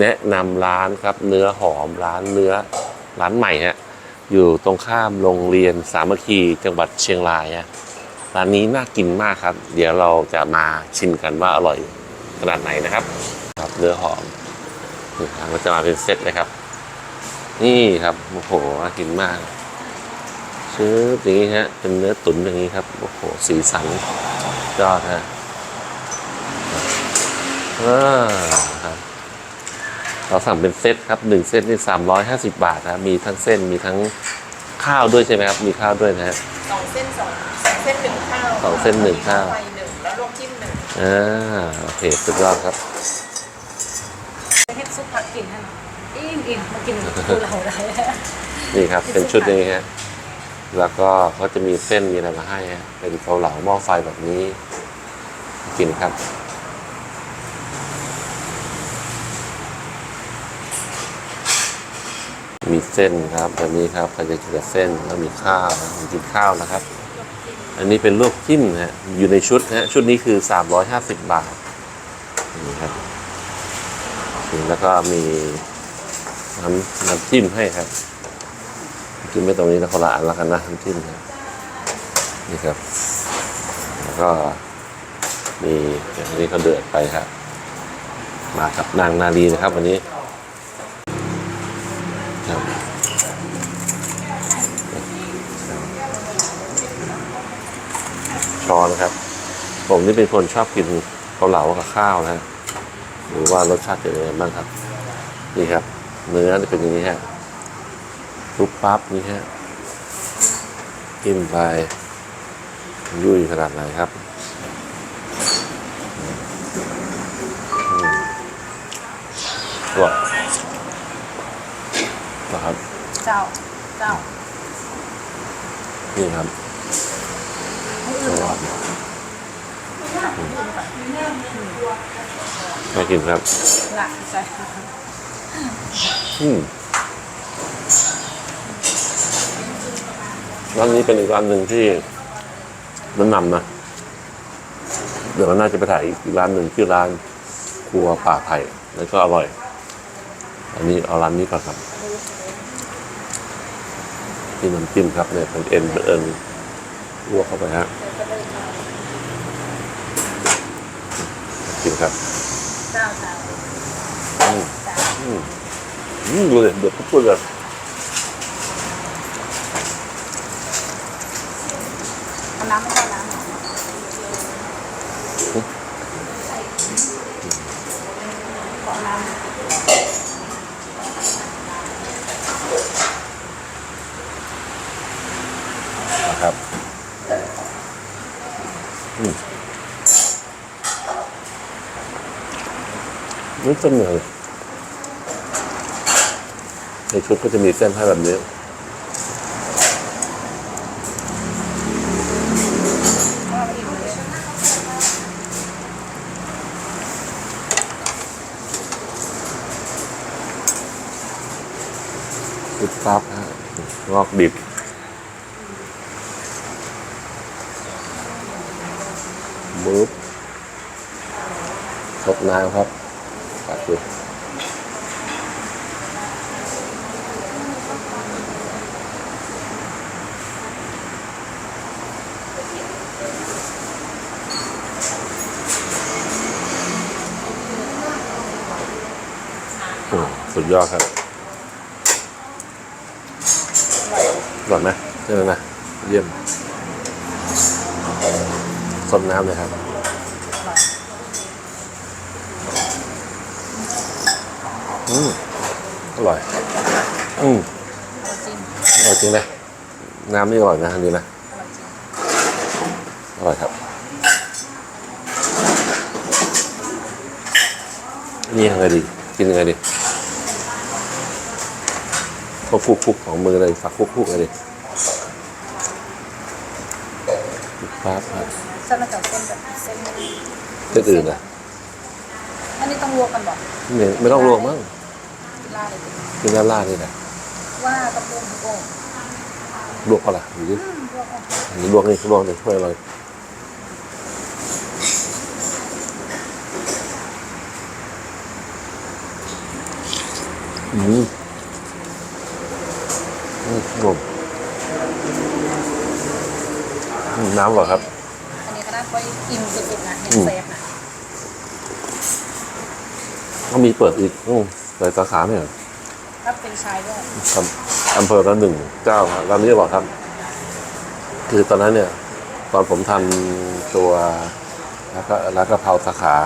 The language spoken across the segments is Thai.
แนะนำร้านครับเนื้อหอมร้านเนื้อร้านใหม่ฮะอยู่ตรงข้ามโรงเรียนสามัคคีจังหวัดเชียงรายฮะร้านนี้น่ากินมากครับ เดี๋ยวเราจะมาชิมกันว่าอร่อยขนาดไหนนะครับครับเนื้อหอมนี่ครับก็จะมาเป็นเซตเลยครับ นี่ครับโอ้โหน่ากินมากชื้ออย่างนี้ฮะเป็นเนื้อตุ๋นอย่างนี้ครับโอ้โหสีสันยอดฮะอ่าครับ เราสั่งเป็นเซตครับหนึ่งเซตนี่สามร้อยห้าสิบาทนะมีทั้งเส้นมีทั้งข้าวด้วยใช่ไหมครับ มีข้าวด้วยนะฮะสองเส้นสองสองเส้นหนึ่งข้าวสองเส้นหนึ่งข้าวไฟหนึ่งแล้วลวกจิ้มหนึ่งอ่าโอเคสุดยอดครับเฮ็ดซุปผักกินให้หน่อยอิ่มอิ่มมากินกูเราได้นี่ครับเป็นชุดนี้ฮะแล้วก็เขาจะมีเส้นมีอะไรมาให้ฮะเป็นเกาเหลาหม้อไฟแบบนี้กินครับ มีเส้นครับแบบนี้ครับใครจะกินกับเส้นแล้วมีข้าวนะกินข้าวนะครับ อันนี้เป็นลวกจิ้มนะฮะอยู่ในชุดนะฮะชุดนี้คือ 350 บาทนี่ครับแล้วก็มีน้ำน้ำจิ้มให้ครับจิ้มไม่ตรงนี้นะคนละอันล้วกันนะน้ำจิ้มนะนี่ครับ แล้วก็มีอย่างนี้ก็เดือดไปครับ มากับนางนาลีนะครับวันนี้ครับ ช้อนครับ ผมนี่เป็นคนชอบกินเกาเหลากับข้าวนะฮะหรือว่ารสชาติเป็นยังไงบ้างครับ นี่ครับ เนื้อจะเป็นอย่างนี้ฮะปุ๊บปั๊บนี่ฮะกินไปยุ่ยขนาดไหนครับอืมอร่อยนะครับ เจ้า เจ้า นี่ครับ น่ากินครับหลักใจอืมร้านนี้เป็นอีกร้านหนึ่งที่แนะนำนะเดี๋ยวเราน่าจะไปถ่ายอีกร้านหนึ่งชื่อร้านครัวป่าไผ่แล้วก็อร่อย อันนี้เอาร้านนี้ก่อนครับที่น้ำจิ้มครับเนี่ยเป็นเอ็นเป็นเอ็นลวกเข้าไปฮะ กินครับเจ้าเจ้าอืมเจ้าอืมอืมดูเลยเดือดพุดๆเลยเอาน้ำไม่ต้องน้ำขอน้ำ นะครับอืมนี่ เส้นเหนือในชุดก็จะมีเส้นให้แบบนีุ้ดซับฮะงอกดิบบึ๊บซดน้ำครับ ปัดสุดยอดครับอร่อยไหมใช่ไหมนะเยี่ยมซดน้ำเลยครับ อืมอร่อย อืมเอาจริงอร่อยจริงเลยน้ำนี่อร่อยนะอันนี้นะอร่อยจริงอร่อยครับ นี่ยังไงดี กินยังไงดีก็คุกคุกๆของมือเลยฝักคุกคุกๆเลยดิปั๊บครับเส้นมาจากเส้นแบบเส้นเส้นอื่นอะอันนี้ต้องลวกกันบอกไม่ไม่ต้องลวกมั้งลาดเลยดิกิ นด้านล่างนี่แหละว่าต้องลวกทุกองค์ลวกก็ล่ะดูดิอืมลวกองค์อันนี้ลวกนี่ลวกเลยช่วยเลยอืมอืมนมอืมน้ำเหรอครับ อันนี้ก็ได้ไปอิ่มสุดๆนะเห็นอืมเซฟนะก็มีเปิดอีกอืมเปิดสาขาเนี่ยเหรอ ถ้าเป็นชายด้วยอำอำเภอละหนึ่งเจ้าครับร้านนี้บอกครับ คือตอนนั้นเนี่ย ตอนผมทำตัวแล้วก็ร้านกะเพราสาขา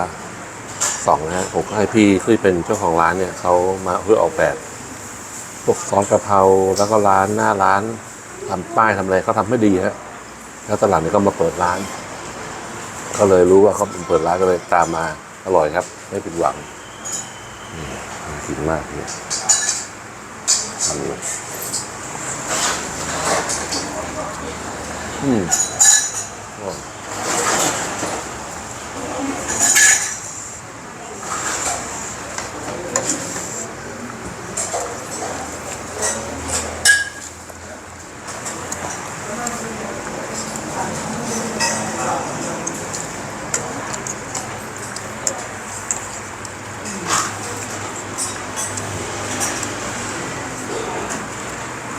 สองนะฮะผมก็ให้พี่ที่เป็นเจ้าของร้านเนี่ยเขามาเพื่อออกแบบพวกซอสกะเพราแล้วก็ร้านหน้าร้านทำป้ายทำอะไรเขาทำไม่ดีฮะแล้วตอนหลังเนี่ยก็มาเปิดร้าน ก็เลยรู้ว่าเขาเปิดร้านก็เลยตามมาอร่อยครับ ไม่ผิดหวังอืมน่ากินมากเนี่ย ทำเลยอืมอร่อย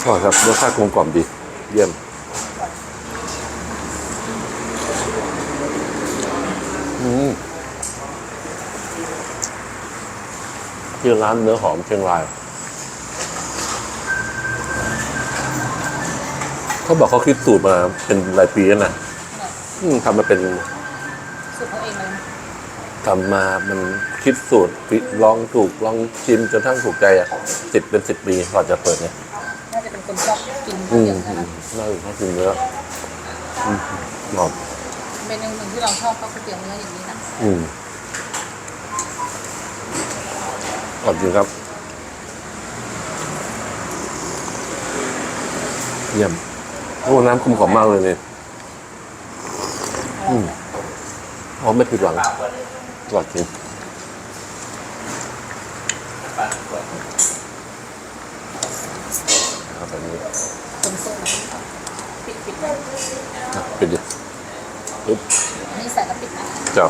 อร่อยครับรสชาติกลมกล่อมดี เยี่ยม อืมที่ร้านเนื้อหอมเชียงราย เขาบอกเขาคิดสูตรมาเป็นหลายปีแล้วนะอืมทำมาเป็นสูตรเขาเองเลยนะทำมามันคิดสูตรฟิลองถูกลองชิมจนทั้งถูกใจอะสิบเป็นสิบปีก่อนจะเปิดเนี่ยน่าจะเป็น คนชอบกินอืมเยอะอืนะมน่าจะชอบกินเนื้ออืมหอมเมนูหนึ่งที่เราชอบก็ก๋วยเตี๋ยวเนื้ออย่างนี้นะอืมอร่อยจริงครับเยี่ยมโอ้น้ำคุ้มของมากเลยเนี่ยอืมอ๋อไม่ผิดหวังอร่อยจริงครับแบบนี้ ต้มซุปนะปิดปิดๆนะ อะปิดดิปึ๊บอันนี้ใส่แล้วปิดนะ เจ้า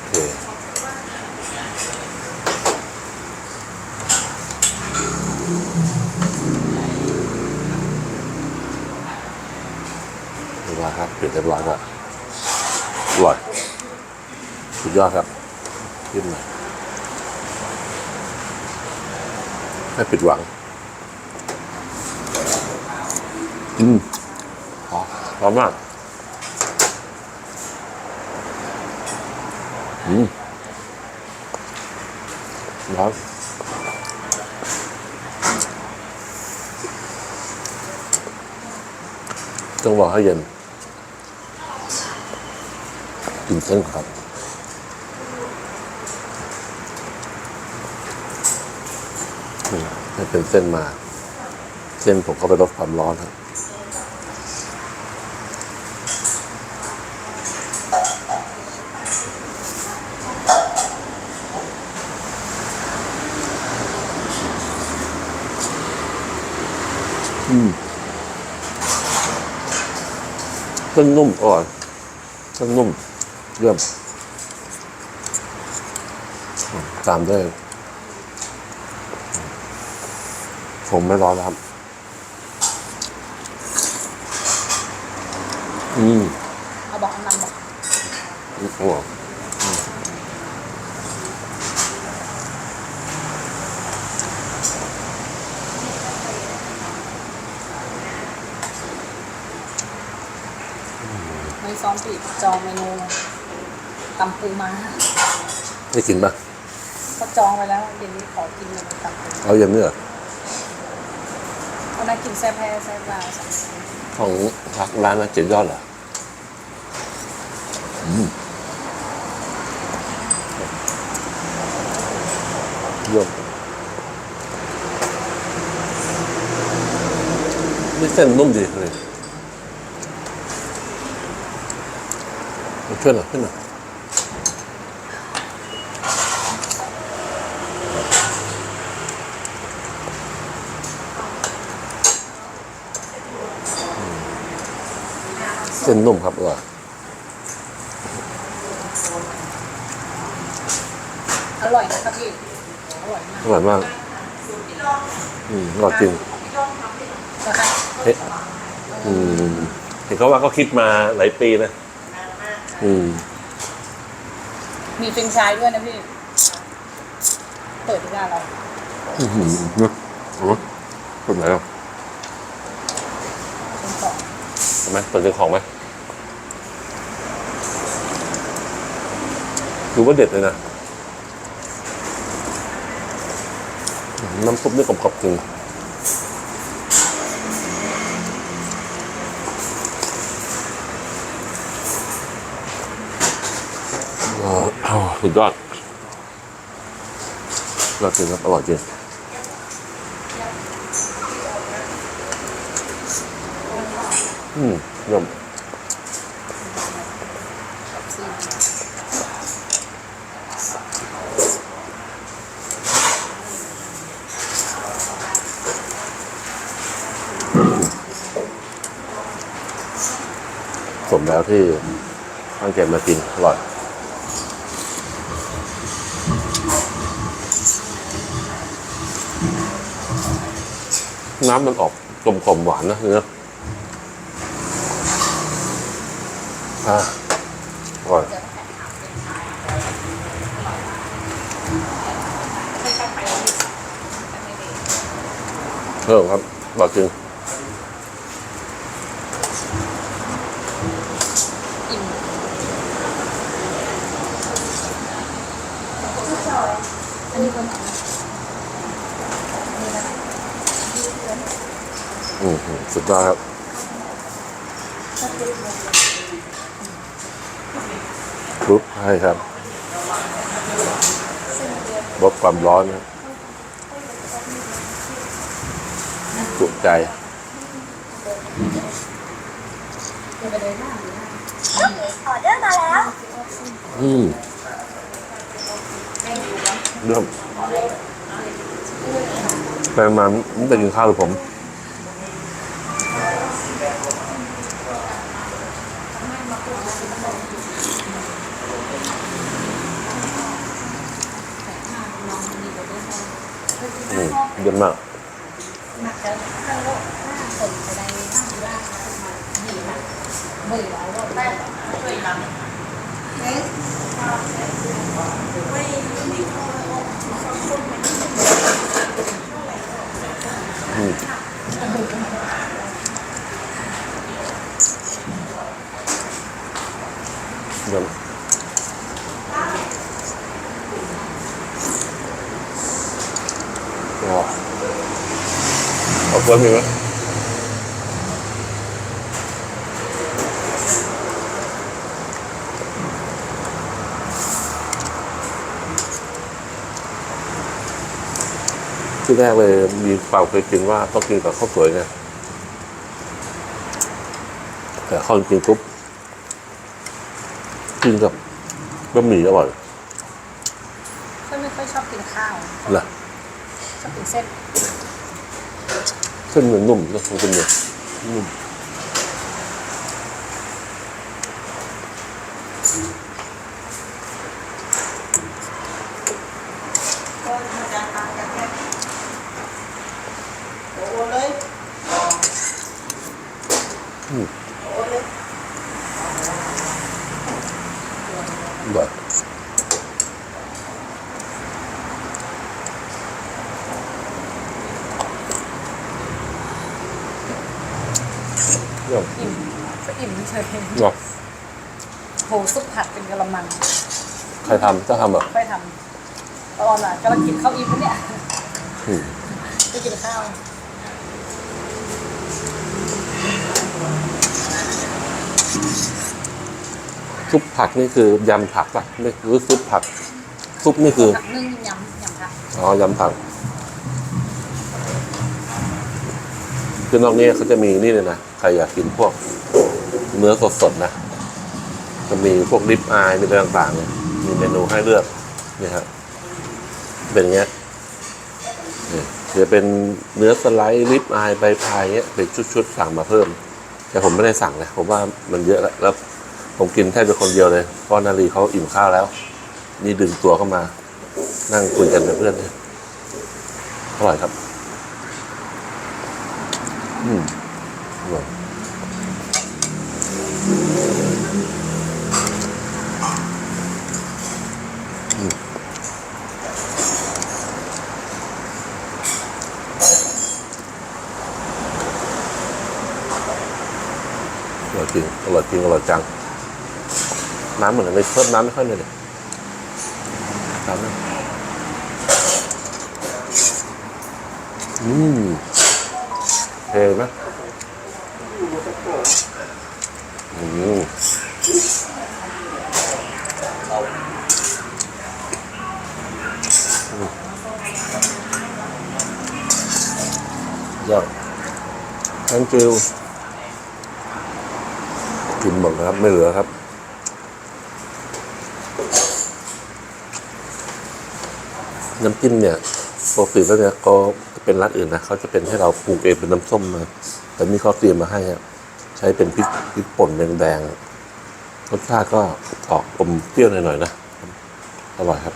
โอเคเรียบร้อยครับปิดเรียบร้อยครับอร่อยสุดยอดครับขึ้นมา ไม่ผิดหวังอืมหอมมมากอืมร้อนต้องรอให้เย็นกินเส้นครับอืม ให้เป็นเส้นมา เส้นผมก็ไปลดความร้อนครับอืมเส้นนุ่มอร่อยเส้นนุ่มเยี่ยมอืมตามด้วย ผมไม่ร้อนแล้วครับ อืมเอาบอกอันนั้นบอกอืมอร่อยในซ้อมปิดจองเมนูตำปูมาได้กินปะเขาจองไว้แล้วเดี๋ยวนี้ขอกินเมนูตำปูเอาเย็นเนี่ยเขาได้กิน แซ่บแพ้แซ่บลาวสั่งของร้านนะเจ็ดยอดเหรออืมยมนี่เส้นนุ่มดีเลยช่วยหน่อยช่วยหน่อ เส้นนุ่มครับอร่อยอร่อยนะครับพี่อร่อยมากอร่อยมากอืมอร่อยจริงเฮ้อืมเห็นเขาว่าเขาคิดมาหลายปีนะอืมมีเฟรนช์ชายด้วยนะพี่ เปิดที่หน้าเราอืมเนอะเปิดไหนอะ เห็นไหมเปิดเป็นของไหมดูว่าเด็ดเลยนะอืมน้ำซุปนี่กรอบๆจริงอ๋ออ้าวสุดยอดยอดจริงครับอร่อยจริง อืมเยี่ยมสมแล้วที่ตั้งใจมากินอร่อยน้ำมันออกกลมๆหวานนะเนื้อ อ่าอร่อยเพิ่มครับบอกจริงอันนี้คนอืมสุดยอดครับ ปุ๊บให้ครับลดความร้อนนะจุใจออเดอร์มาแล้ว อืมเริ่มแฟนมาไม่ได้กินข้าวหรือผม อืมเยี่ยมมาก อืมเยี่ยมอ๋อ เอาเพิ่มอีกไหมที่แรกเลยมีเปล่าเคยกินว่าต้องกินกับข้าวสวยไงแต่เข้าจริงๆปุ๊บกินกับบะหมี่อร่อยก็ไม่ค่อยชอบกินข้าวเหรอชอบกินเส้น เส้นมันนุ่มนะมันเป็นเนื้อนุ่ม ก็มันจะทำกันแค่โอ้โหเลยโอ้โหเลย อร่อย เยี่มอิ่มก็อิ่มเฉยเนาะโหซุปผัดเป็นกะละมังใครทำเจ้าทำเหรอค่อยทำตอนน่ะกำลังกินข้าวอิ่มปะเนี่ยอืมไปกินข้าวซุปผักนี่คือยำผักป่ะไม่หรือซุปผัก ซุปนี่คือผักนึ่งยำยำผักอ๋อยำผัก คือนอกนี้เขาจะมีนี่เลยนะ ใครอยากกินพวกเนื้อสดๆนะจะมีพวกริบอายมีอะไรต่างๆเนี่ยมีเมนูให้เลือกนี่ครับเป็นอย่างเงี้ยเนี่ยจะเป็นเนื้อสไลด์ริบอายใบพายเงี้ยเป็นชุดๆสั่งมาเพิ่ม แต่ผมไม่ได้สั่งนะผมว่ามันเยอะแล้วแล้ว ผมกินแทบจะคนเดียวเลยเพราะนาลีเขาอิ่มข้าวแล้ว นี่ดึงตัวเข้ามา นั่งคุยกันกับเพื่อนเนี่ยอร่อยครับ อืมอร่อยอืมอร่อยจริ งอร่อยจริงอร่อยจัง น้ำเหมือนไม่เพิ่มน้ำไม่ค่อยเลยเลยน้ำอืมเทไหมอืมยอด thank you กินหมดนะครับ ไม่เหลือครับ น้ำจิ้มเนี่ยปกติแล้วเนี่ยก็เป็นร้านอื่นนะเขาจะเป็นให้เราปรุงเองเป็นน้ำส้มมาแต่นี่เขาเตรียมมาให้อะใช้เป็นพริกพริกป่นแดงๆรสชาติก็ออกอมเปรี้ยวหน่อยๆนะอร่อยครับ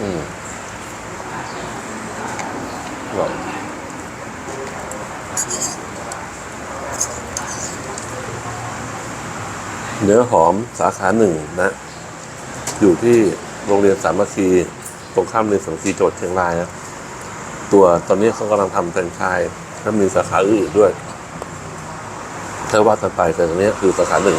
อืมอร่อย เนื้อหอมสาขาหนึ่งนะ อยู่ที่โรงเรียนสามัคคีตรงข้ามเรียนสามัคคีจังหวัดเชียงรายนะตัวตอนนี้เขากำลังทำแฟรนไชส์แล้วมีสาขาอื่นด้วยถ้าว่ากันไปแต่ตอนนี้คือสาขาหนึ่ง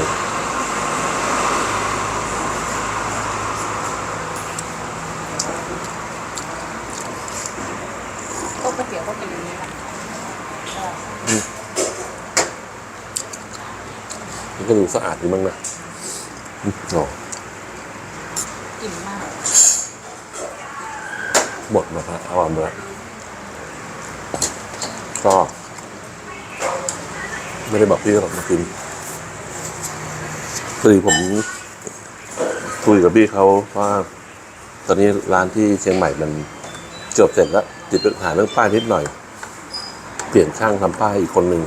โต๊ะก๋วยเตี๋ยวก็เป็นอย่างนี้แหละ มัน ก็ดูสะอาดดีมั้งนะอืมอ๋ออิ่มมากหมดนะครับเอามาแล้วก็ ไม่ได้บอกพี่หรอกมากินพอดีผมคุยกับพี่เขาว่า ตอนนี้ร้านที่เชียงใหม่มันเกือบเสร็จแล้วติดปัญหาเรื่องป้ายนิดหน่อย เปลี่ยนช่างทำป้ายอีกคนหนึ่ง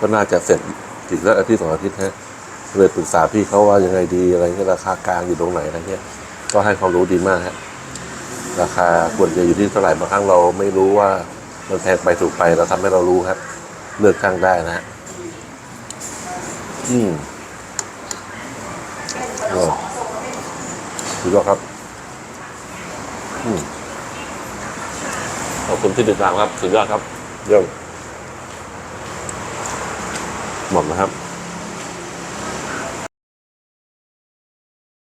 ก็น่าจะเสร็จอีกแล้วอาทิตย์สองอาทิตย์ฮะ เลยปรึกษาพี่เขาว่ายังไงดีอะไรเงี้ยราคากลางอยู่ตรงไหนอะไรเงี้ยก็ให้ความรู้ดีมากฮะราคาควรจะอยู่ที่เท่าไหร่บางครั้งเราไม่รู้ว่ามันแพงไปถูกไปเราทำให้เรารู้ครับ เลือกช่างได้นะฮะอืมโอ้สุดยอดครับ อืมขอบคุณที่ติดตามครับสุดยอดครับ เยี่ยมหมดนะครับ